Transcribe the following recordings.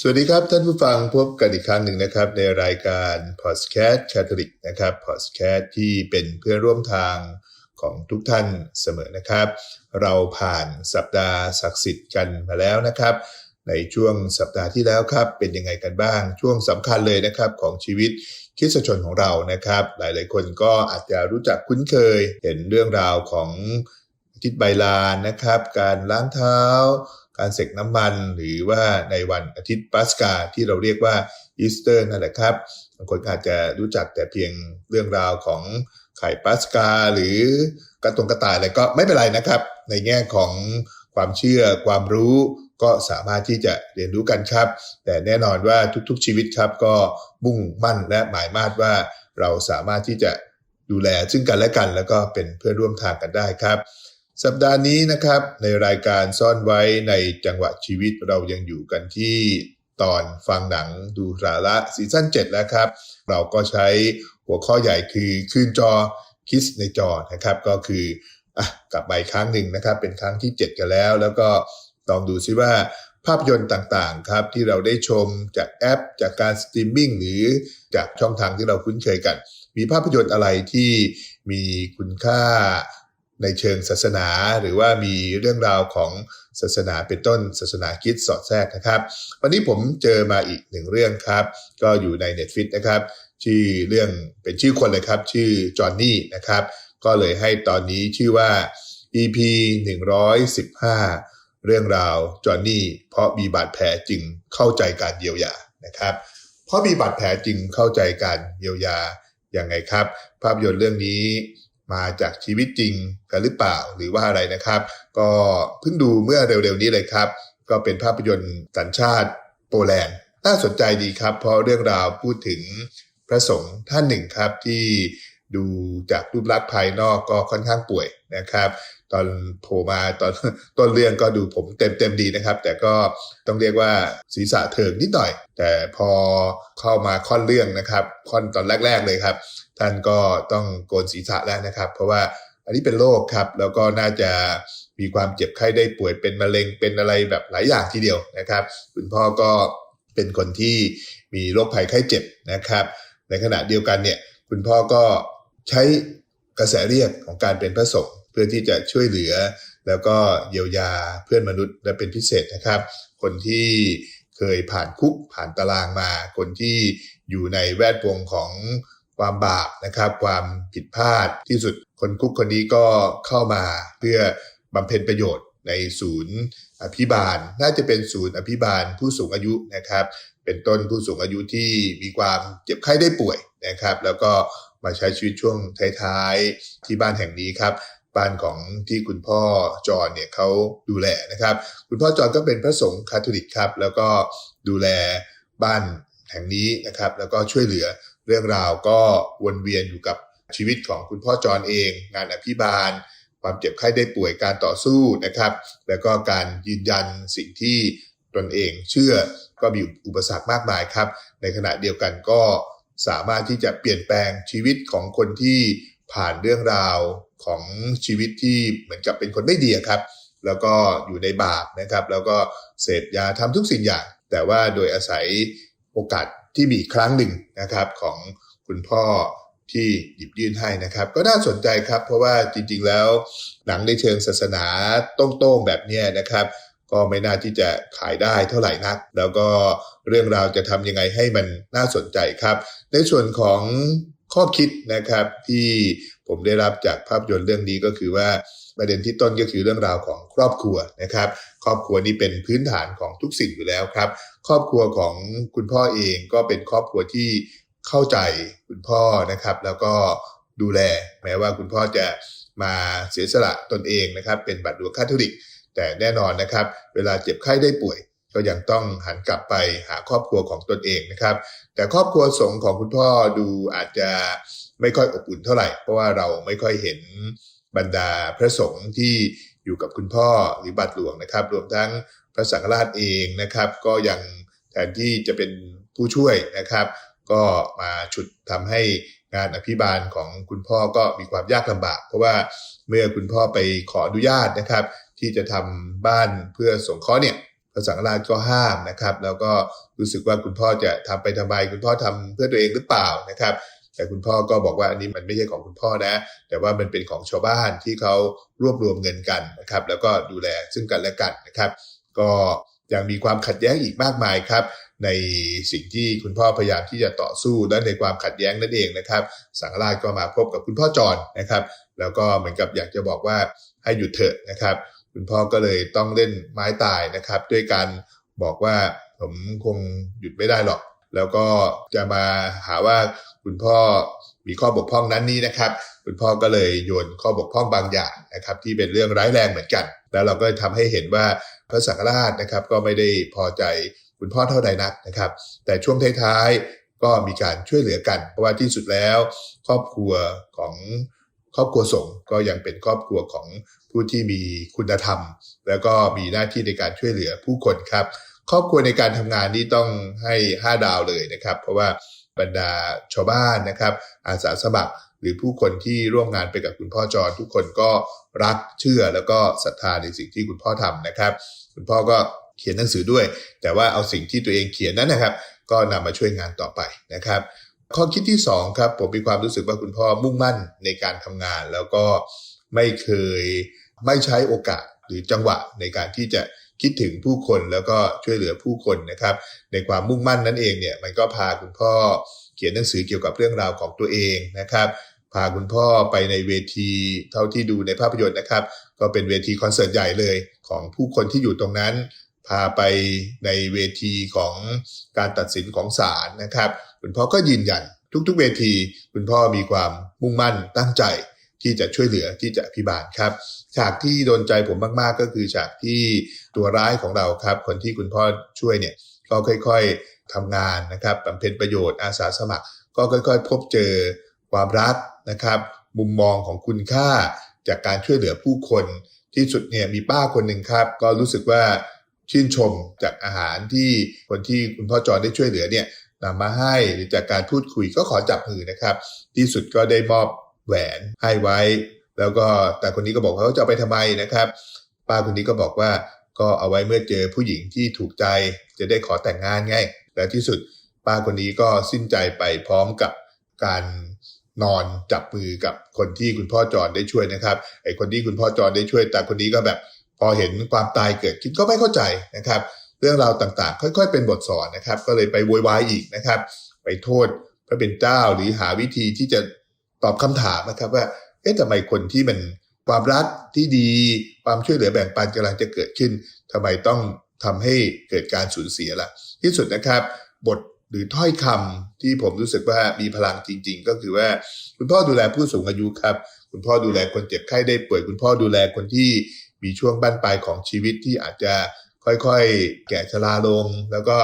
สวัสดีครับท่านผู้ฟังพบกันอีกครั้งหนึ่งนะครับ ในรายการพอดแคสต์คาทอลิกนะครับพอดแคสต์ที่เป็นเพื่อนร่วมทางของทุกท่านเสมอนะครับ เราผ่านสัปดาห์ศักดิ์สิทธิ์กันมาแล้วนะครับ ในช่วงสัปดาห์ที่แล้วครับเป็นยังไงกันบ้าง ช่วงสำคัญเลยนะครับของชีวิตคริสชนของเรานะครับ หลายๆคนก็อาจจะรู้จักคุ้นเคย เห็นเรื่องราวของอาทิตย์ใบลานนะครับ การล้างเท้า การเสกน้ำมัน หรือว่าในวันอาทิตย์ปัสกาที่เราเรียกว่าอีสเตอร์นั่นแหละครับบางคนอาจจะรู้จักแต่เพียงเรื่องราวของไข่ปัสกา หรือกระตงกระต่ายอะไรก็ไม่เป็นไรนะครับ ในแง่ของความเชื่อความรู้ก็สามารถที่จะเรียนรู้กันครับ แต่แน่นอนว่าทุกๆชีวิตครับ ก็มุ่งมั่นและหมายมาดว่าเราสามารถที่จะดูแลซึ่งกันและกัน แล้วก็เป็นเพื่อนร่วมทางกันได้ครับ สัปดาห์นี้นะครับ ในรายการซ่อนไว้ในจังหวะชีวิตเรายังอยู่กันที่ตอนฟังหนังดูสาระซีซั่น7 แล้วครับ เราก็ใช้หัวข้อใหญ่คือคืนจอคิสในจอนะครับ ก็คืออะกลับมาอีกครั้งหนึ่งนะครับ เป็นครั้งที่ 7 กันแล้ว แล้วก็ลองดูซิว่าภาพยนตร์ต่างๆครับที่เราได้ชมจากแอป จากการสตรีมมิ่งหรือจากช่องทางที่เราคุ้นเคยกัน มีภาพยนตร์อะไรที่มีคุณค่า ในเชิงศาสนา หรือว่ามีเรื่องราวของศาสนาเป็นต้นศาสนาคิดสอดแทรกนะครับ วันนี้ผมเจอมาอีกหนึ่งเรื่องครับ ก็อยู่ใน Netflix นะครับชื่อเรื่องเป็นชื่อคนเลยครับ ชื่อจอห์นนี่นะครับ ก็เลยให้ตอนนี้ชื่อว่า EP 115 เรื่องราวจอห์นนี่เพราะมีบาดแผลจึงเข้าใจการเยียวยานะครับ เพราะมีบาดแผลจึงเข้าใจการเยียวยาอย่างไงครับ ภาพยนตร์เรื่องนี้ มาจากชีวิตจริงกันหรือเปล่าหรือว่าอะไรนะครับ ก็เพิ่งดูเมื่อเร็วๆนี้เลยครับ ก็เป็นภาพยนตร์สัญชาติโปแลนด์น่าสนใจดีครับ เพราะเรื่องราวพูดถึงพระสงฆ์ท่านหนึ่งครับที่ดูจากรูปลักษณ์ภายนอกก็ค่อนข้างป่วยนะครับ ตอนโผล่มาตอนต้นเรื่องก็ดูผมเต็มๆดีนะครับ แต่ก็ต้องเรียกว่าศีรษะเถิงนิดหน่อย แต่พอเข้ามาค่อนเรื่องนะครับ ค่อนตอนแรก ๆเลยครับ ท่านก็ต้องโกนศีรษะแล้วนะครับ เพราะว่าอันนี้เป็นโรคครับ แล้วก็น่าจะมีความเจ็บไข้ได้ป่วยเป็นมะเร็งเป็นอะไรแบบหลายอย่างทีเดียวนะครับ คุณพ่อก็เป็นคนที่มีโรคภัยไข้เจ็บนะครับ ในขณะเดียวกันเนี่ยคุณพ่อก็ใช้กระแสเรียกของการเป็นพระสงฆ์เพื่อที่จะช่วยเหลือ แล้วก็เยียวยาเพื่อนมนุษย์และเป็นพิเศษนะครับ คนที่เคยผ่านคุกผ่านตารางมา คนที่อยู่ในแวดวงของ ความบาปนะครับ ความผิดพลาดที่สุดคนคุกคนนี้ก็เข้ามาเพื่อบำเพ็ญประโยชน์ในศูนย์อภิบาล น่าจะเป็นศูนย์อภิบาลผู้สูงอายุนะครับ เป็นต้นผู้สูงอายุที่มีความเจ็บไข้ได้ป่วยนะครับ แล้วก็มาใช้ชีวิตช่วงท้ายๆที่บ้านแห่งนี้ครับบ้านของที่คุณพ่อจอนเนี่ยเขาดูแลนะครับ คุณพ่อจอนก็เป็นพระสงฆ์คาทอลิกครับ แล้วก็ดูแลบ้านแห่งนี้นะครับ แล้วก็ช่วยเหลือ เรื่องราวก็วนเวียนอยู่กับชีวิตของคุณพ่อจอนเอง งานอภิบาล ความเจ็บไข้ได้ป่วยการต่อสู้นะครับ แล้วก็การยืนยันสิ่งที่ตนเองเชื่อก็มีอุปสรรคมากมายครับ ในขณะเดียวกันก็สามารถที่จะเปลี่ยนแปลงชีวิตของคนที่ผ่านเรื่องราวของชีวิตที่เหมือนกับเป็นคนไม่ดีครับ แล้วก็อยู่ในบาปนะครับ แล้วก็เสพยาทำทุกสิ่งอย่าง แต่ว่าโดยอาศัยโอกาส ที่มีครั้งหนึ่งนะครับของคุณพ่อที่หยิบยื่นให้นะครับ ก็น่าสนใจครับ เพราะว่าจริง ๆ แล้วหนังในเชิงศาสนาโต้งๆแบบนี้นะครับ ก็ไม่น่าที่จะขายได้เท่าไหร่นัก แล้วก็เรื่องราวจะทำยังไงให้มันน่าสนใจครับ ในส่วนของข้อคิดนะครับที่ผมได้รับจากภาพยนตร์เรื่องนี้ก็คือว่าประเด็นที่ต้นก็คือเรื่องราวของครอบครัวนะครับ รอบครัวนี้เป็นพื้นฐานของทุกสิ่งอยู่แล้วครับ ครอบครัวของคุณพ่อเองก็เป็นครอบครัวที่เข้าใจคุณพ่อนะครับ แล้วก็ดูแลแม้ว่าคุณพ่อจะมาเสียสละตนเองนะครับ เป็นบัตรหลวงคาทอลิก แต่แน่นอนนะครับ เวลาเจ็บไข้ได้ป่วย ก็ยังต้องหันกลับไปหาครอบครัวของตนเองนะครับ แต่ครอบครัวสงของคุณพ่อดูอาจจะไม่ค่อยอบอุ่นเท่าไหร่ เพราะว่าเราไม่ค่อยเห็นบรรดาพระสงฆ์ที่ อยู่กับคุณพ่อหรือบาทหลวงนะครับ รวมทั้งพระสังฆราชเองนะครับ ก็ยังแทนที่จะเป็นผู้ช่วยนะครับ ก็มาฉุดทำให้งานอภิบาลของคุณพ่อก็มีความยากลำบาก เพราะว่าเมื่อคุณพ่อไปขออนุญาตนะครับ ที่จะทำบ้านเพื่อสงเคราะห์เนี่ยพระสังฆราชก็ห้ามนะครับ แล้วก็รู้สึกว่าคุณพ่อจะทำไปทำไมคุณพ่อทำเพื่อตัวเองหรือเปล่านะครับ แต่คุณพ่อก็บอกว่าอันนี้มันไม่ใช่ของคุณพ่อนะ แต่ว่ามันเป็นของชาวบ้านที่เขารวบรวมเงินกันนะครับ แล้วก็ดูแลซึ่งกันและกันนะครับ ก็ยังมีความขัดแย้งอีกมากมายครับ ในสิ่งที่คุณพ่อพยายามที่จะต่อสู้และในความขัดแย้งนั่นเองนะครับ สังราชก็มาพบกับคุณพ่อจรนะครับ แล้วก็เหมือนกับอยากจะบอกว่าให้หยุดเถอะนะครับ คุณพ่อก็เลยต้องเล่นไม้ตายนะครับ ด้วยการบอกว่าผมคงหยุดไม่ได้หรอก แล้วก็จะมาหาว่า คุณพ่อมีข้อบกพร่องนั้นนี้นะครับ คุณพ่อก็เลยโยนข้อบกพร่องบางอย่างนะครับ ที่เป็นเรื่องร้ายแรงเหมือนกัน แล้วเราก็ทำให้เห็นว่าพระสังฆราชนะครับ ก็ไม่ได้พอใจคุณพ่อเท่าใดนักนะครับ แต่ช่วงท้ายๆก็มีการช่วยเหลือกัน เพราะว่าที่สุดแล้ว ครอบครัวของครอบครัวสงฆ์ก็ยังเป็นครอบครัวของผู้ที่มีคุณธรรม แล้วก็มีหน้าที่ในการช่วยเหลือผู้คนครับ ครอบครัวในการทำงานนี่ต้องให้ 5 ดาวเลยนะครับ เพราะว่า บรรดาชาวบ้านนะครับ อาสาสมัครหรือผู้คนที่ร่วมงานไปกับคุณพ่อจรทุกคนก็รักเชื่อแล้วก็ศรัทธาในสิ่งที่คุณพ่อทำนะครับ คุณพ่อก็เขียนหนังสือด้วย แต่ว่าเอาสิ่งที่ตัวเองเขียนนั้นนะครับ ก็นำมาช่วยงานต่อไปนะครับข้อคิดที่2ครับผมมีความรู้สึกว่าคุณพ่อมุ่งมั่นในการทำงาน แล้วก็ไม่เคยไม่ใช้โอกาสหรือจังหวะในการที่จะ คิดถึงผู้คนแล้วก็ช่วยเหลือผู้คนนะครับ ในความมุ่งมั่นนั้นเองเนี่ยมันก็พาคุณพ่อเขียนหนังสือเกี่ยวกับเรื่องราวของตัวเองนะครับพาคุณพ่อไปในเวทีเท่าที่ดูในภาพยนตร์นะครับ ก็เป็นเวทีคอนเสิร์ตใหญ่เลยของผู้คนที่อยู่ตรงนั้น พาไปในเวทีของการตัดสินของศาลนะครับ คุณพ่อก็ยืนยันทุกๆเวที คุณพ่อมีความมุ่งมั่นตั้งใจ ที่จะช่วยเหลือที่จะอภิบาลครับ ฉากที่โดนใจผมมากๆก็คือฉากที่ตัวร้ายของเราครับ คนที่คุณพ่อช่วยเนี่ยก็ค่อยๆทำงานนะครับบำเพ็ญประโยชน์อาสาสมัคร ก็ค่อยๆ พบเจอความรักนะครับ มุมมองของคุณค่าจากการช่วยเหลือผู้คน ที่สุดเนี่ยมีป้าคนหนึ่งครับ ก็รู้สึกว่าชื่นชมจากอาหารที่คนที่คุณพ่อจอนได้ช่วยเหลือเนี่ยนำมาให้หรือจากการพูดคุยก็ขอจับมือนะครับ ที่สุดก็ได้มอบ แหวนให้ไว้ แล้วก็แต่คนนี้ก็บอกว่าเขาจะเอาไปทำไมนะครับ ป้าคนนี้ก็บอกว่าก็เอาไว้เมื่อเจอผู้หญิงที่ถูกใจจะได้ขอแต่งงานไงแล้วที่สุดป้าคนนี้ก็สิ้นใจไปพร้อมกับการนอนจับมือกับคนที่คุณพ่อจรได้ช่วยนะครับไอ้คนที่คุณพ่อจรได้ช่วย แต่คนนี้ก็แบบพอเห็นความตายเกิดขึ้นก็ไม่เข้าใจนะครับ เรื่องราวต่างๆ ค่อยๆ เป็นบทสอนนะครับ ก็เลยไปโวยวายอีกนะครับ ไปโทษพระเป็นเจ้าหรือหาวิธีที่จะ ตอบคำถามนะครับว่า เอ๊ะทำไมคนที่มันความรักที่ดีความช่วยเหลือแบ่งปันกำลังจะเกิดขึ้นทำไมต้องทำให้เกิดการสูญเสียล่ะ ที่สุดนะครับ บทหรือถ้อยคำที่ผมรู้สึกว่ามีพลังจริง ๆ ก็คือว่า คุณพ่อดูแลผู้สูงอายุครับ คุณพ่อดูแลคนเจ็บไข้ได้ป่วย คุณพ่อดูแลคนที่มีช่วงบั้นปลายของชีวิตที่อาจจะค่อยๆ แก่ชราลง แล้วก็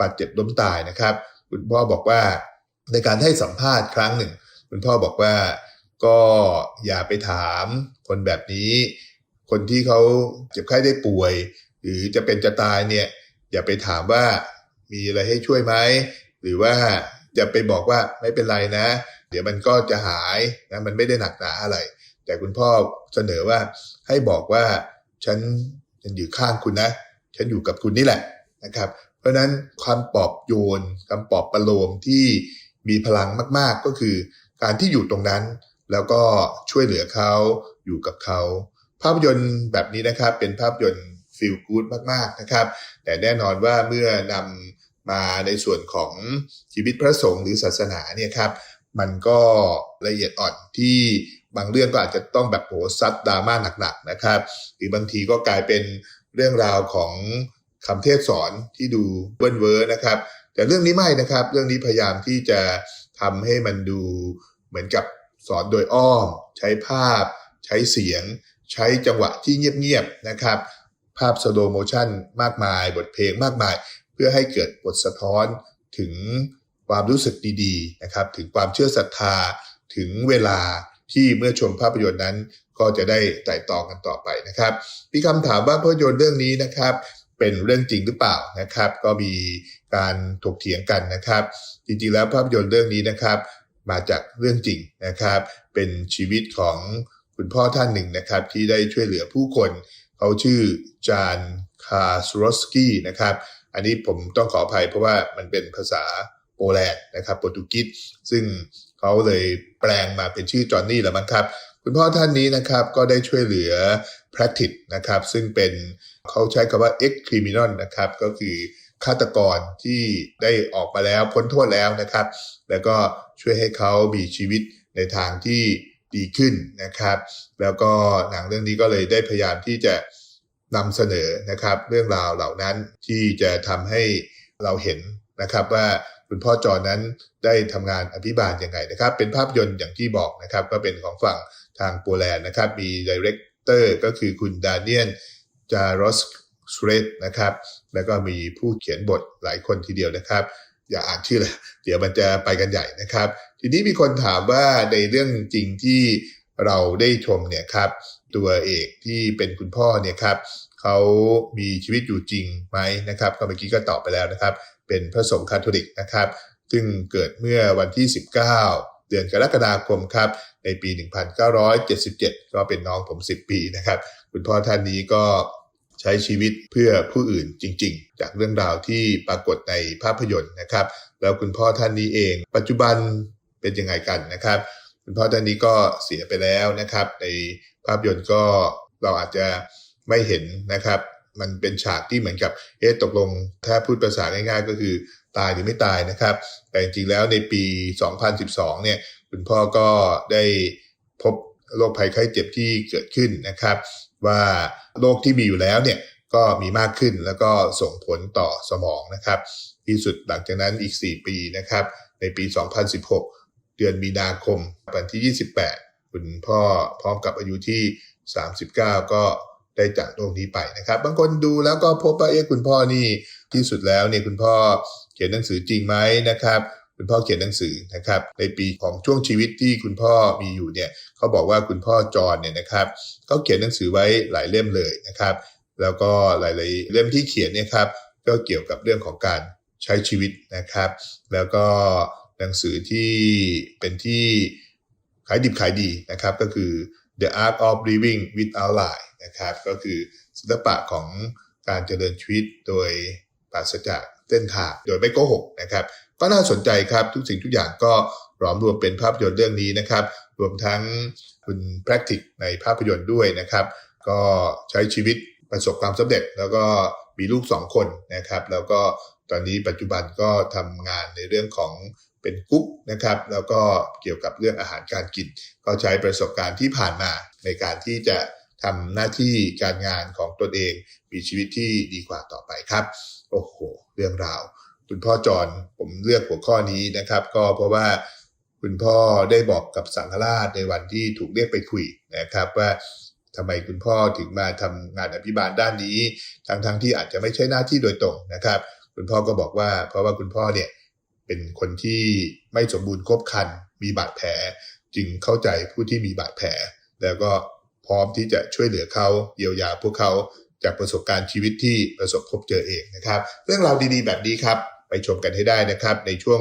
บาดเจ็บล้มตายนะครับ คุณพ่อบอกว่าในการให้สัมภาษณ์ครั้งหนึ่ง คุณพ่อบอกว่าก็อย่าไปถามคนแบบนี้ คนที่เขาเจ็บไข้ได้ป่วย หรือจะเป็นจะตายเนี่ย อย่าไปถามว่ามีอะไรให้ช่วยไหมหรือว่าอย่าไปบอกว่าไม่เป็นไรนะ เดี๋ยวมันก็จะหายนะมันไม่ได้หนักหนาอะไร แต่คุณพ่อเสนอว่าให้บอกว่าฉันฉันอยู่ข้างคุณนะ ฉันอยู่กับคุณนี่แหละนะครับ เพราะนั้นความปลอบโยนคำปลอบประโลมที่มีพลังมาก ๆก็คือ การที่อยู่ตรงนั้น แล้วก็ช่วยเหลือเขาอยู่กับเขา ภาพยนตร์แบบนี้นะครับเป็นภาพยนตร์ฟีลกู๊ดมากๆนะครับ แต่แน่นอนว่าเมื่อนำมาในส่วนของชีวิตพระสงฆ์หรือศาสนาเนี่ยครับมันก็ละเอียดอ่อนที่บางเรื่องก็อาจจะต้องแบบโหซัดดราม่าหนักๆนะครับ หรือบางทีก็กลายเป็นเรื่องราวของคำเทศสอนที่ดูเบิ้ลเวอร์นะครับ แต่เรื่องนี้ไม่นะครับ เรื่องนี้พยายามที่จะ ทำให้มันดูเหมือนกับสอนโดยอ้อม ใช้ภาพ ใช้เสียง ใช้จังหวะที่เงียบๆนะครับ ภาพสโลโมชันมากมาย บทเพลงมากมาย เพื่อให้เกิดบทสะท้อนถึงความรู้สึกดีๆนะครับ ถึงความเชื่อศรัทธาถึงเวลาที่เมื่อชมภาพยนตร์นั้นก็จะได้ไต่ตองกันต่อไปนะครับมีคำถามว่าภาพยนตร์เรื่องนี้นะครับ เป็นเรื่องจริงหรือเปล่านะครับ ก็มีการถกเถียงกันนะครับ จริงๆแล้วภาพยนตร์เรื่องนี้นะครับ มาจากเรื่องจริงนะครับ เป็นชีวิตของคุณพ่อท่านหนึ่งนะครับ ที่ได้ช่วยเหลือผู้คนเขาชื่อจานคาสโรสกี้นะครับ อันนี้ผมต้องขออภัยเพราะว่ามันเป็นภาษาโปแลนด์นะครับโปรตุเกสซึ่งเขาเลยแปลงมาเป็นชื่อจอห์นนี่แล้วมั้งครับ คุณพ่อท่านนี้นะครับก็ได้ช่วยเหลือ practice นะครับซึ่งเป็นเขาใช้คำว่า ex criminal นะครับก็คือฆาตกรที่ได้ออกมาแล้วพ้นโทษแล้วนะครับ แล้วก็ช่วยให้เขามีชีวิตในทางที่ดีขึ้นนะครับ แล้วก็หนังเรื่องนี้ก็เลยได้พยายามที่จะนำเสนอนะครับ เรื่องราวเหล่านั้นที่จะทำให้เราเห็นนะครับว่าคุณพ่อจอนั้นได้ทำงานอภิบาลยังไงนะครับ เป็นภาพยนตร์อย่างที่บอกนะครับ ก็เป็นของฝั่ง ทางโปแลนด์นะครับ มีดีเรคเตอร์ก็คือคุณดานิเอลจารอสสเรตนะครับ แล้วก็มีผู้เขียนบทหลายคนทีเดียวนะครับ อย่าอ่านชื่อเลยเดี๋ยวมันจะไปกันใหญ่นะครับ ทีนี้มีคนถามว่าในเรื่องจริงที่เราได้ชมเนี่ยครับ ตัวเอกที่เป็นคุณพ่อเนี่ยครับเขามีชีวิตอยู่จริงไหมนะครับ ก็เมื่อกี้ก็ตอบไปแล้วนะครับ เป็นพระสงฆ์คาทอลิกนะครับ ซึ่งเกิดเมื่อวันที่ 19 เดือนกรกฎาคมครับ ในปี 1977 ก็เป็นน้องผม 10 ปีนะครับ คุณพ่อท่านนี้ก็ใช้ชีวิตเพื่อผู้อื่นจริง ๆ จากเรื่องราวที่ปรากฏในภาพยนตร์นะครับ แล้วคุณพ่อท่านนี้เอง ปัจจุบันเป็นยังไงกันนะครับ คุณพ่อท่านนี้ก็เสียไปแล้วนะครับ ในภาพยนตร์ก็เราอาจจะไม่เห็นนะครับ มันเป็นฉากที่เหมือนกับเอ๊ะตกลงถ้าพูดภาษาง่ายๆ ก็คือตายหรือไม่ตายนะครับ แต่จริงๆแล้วในปี 2012 เนี่ย คุณพ่อก็ได้พบโรคภัยไข้เจ็บที่เกิดขึ้นนะครับ ว่าโรคที่มีอยู่แล้วเนี่ยก็มีมากขึ้นแล้วก็ส่งผลต่อสมองนะครับ ที่สุดหลังจากนั้นอีก 4 ปีนะครับ ในปี 2016 เดือนมีนาคมวันที่ 28 คุณพ่อพร้อมกับอายุที่ 39 ก็ได้จากโลกนี้ไปนะครับ บางคนดูแล้วก็พบว่าเอ๊ะคุณพ่อนี่ที่สุดแล้วเนี่ยคุณพ่อเขียนหนังสือจริงไหมนะครับ คุณพ่อเขียนหนังสือนะครับในปีของช่วงชีวิตที่คุณพ่อมีอยู่เนี่ยเขาบอกว่าคุณพ่อจอห์นเนี่ยนะครับเขาเขียนหนังสือไว้หลายเล่มเลยนะครับ แล้วก็หลายๆเล่มที่เขียนเนี่ยครับก็เกี่ยวกับเรื่องของการใช้ชีวิตนะครับ แล้วก็หนังสือที่เป็นที่ขายดิบขายดีนะครับ ก็คือ The Art of Living Without Lie นะครับ ก็คือศิลปะของการเจริญชีวิตโดยปราศจากเส้นทางโดยไม่โกหกนะครับ ก็น่าสนใจครับทุกสิ่งทุกอย่างก็หลอมรวมเป็นภาพยนตร์เรื่องนี้นะครับ รวมทั้งคุณ practice ในภาพยนตร์ด้วยนะครับ ก็ใช้ชีวิตประสบความสำเร็จ แล้วก็มีลูกสองคนนะครับ แล้วก็ตอนนี้ปัจจุบันก็ทำงานในเรื่องของเป็นกุ๊กนะครับ แล้วก็เกี่ยวกับเรื่องอาหารการกิน ก็ใช้ประสบการณ์ที่ผ่านมาในการที่จะทำหน้าที่การงานของตนเอง มีชีวิตที่ดีกว่าต่อไปครับ โอ้โห เรื่องราว คุณพ่อจรผมเลือกหัวข้อนี้นะครับ ก็เพราะว่าคุณพ่อได้บอกกับสังฆราชในวันที่ถูกเรียกไปคุยนะครับ ว่าทำไมคุณพ่อถึงมาทำงานอภิบาลด้านนี้ทั้งๆทที่อาจจะไม่ใช่หน้าที่โดยตรงนะครับ คุณพ่อก็บอกว่า เพราะว่าคุณพ่อเนี่ยเป็นคนที่ไม่สมบูรณ์ครบคัน มีบาดแผล จึงเข้าใจผู้ที่มีบาดแผล แล้วก็พร้อมที่จะช่วยเหลือเขาเยียวยาพวกเขาจากประสบการณ์ชีวิตที่ประสบพบเจอเองนะครับ เรื่องราวดีๆ แบบนี้ครับ ไปชมกันให้ได้นะครับ ในช่วง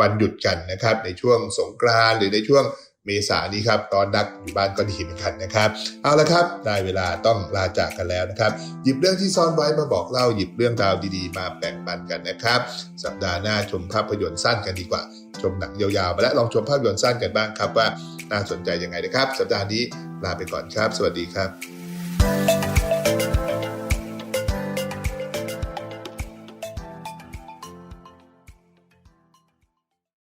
วันหยุดกันนะครับ ในช่วงสงกรานต์หรือในช่วงเมษานี้ครับตอนนักอยู่บ้านก็ดีเหมือนกันนะครับเอาละครับได้เวลาต้องลาจากกันแล้วนะครับ หยิบเรื่องที่ซ่อนไว้มาบอกเล่าหยิบเรื่องราวดีๆ มาแบ่งปันกันนะครับ สัปดาห์หน้าชมภาพยนตร์สั้นกันดีกว่า ชมหนังยาวๆมาและลองชมภาพยนตร์สั้นกันบ้างครับว่าน่าสนใจยังไงนะครับ สัปดาห์นี้ลาไปก่อนครับ สวัสดีครับ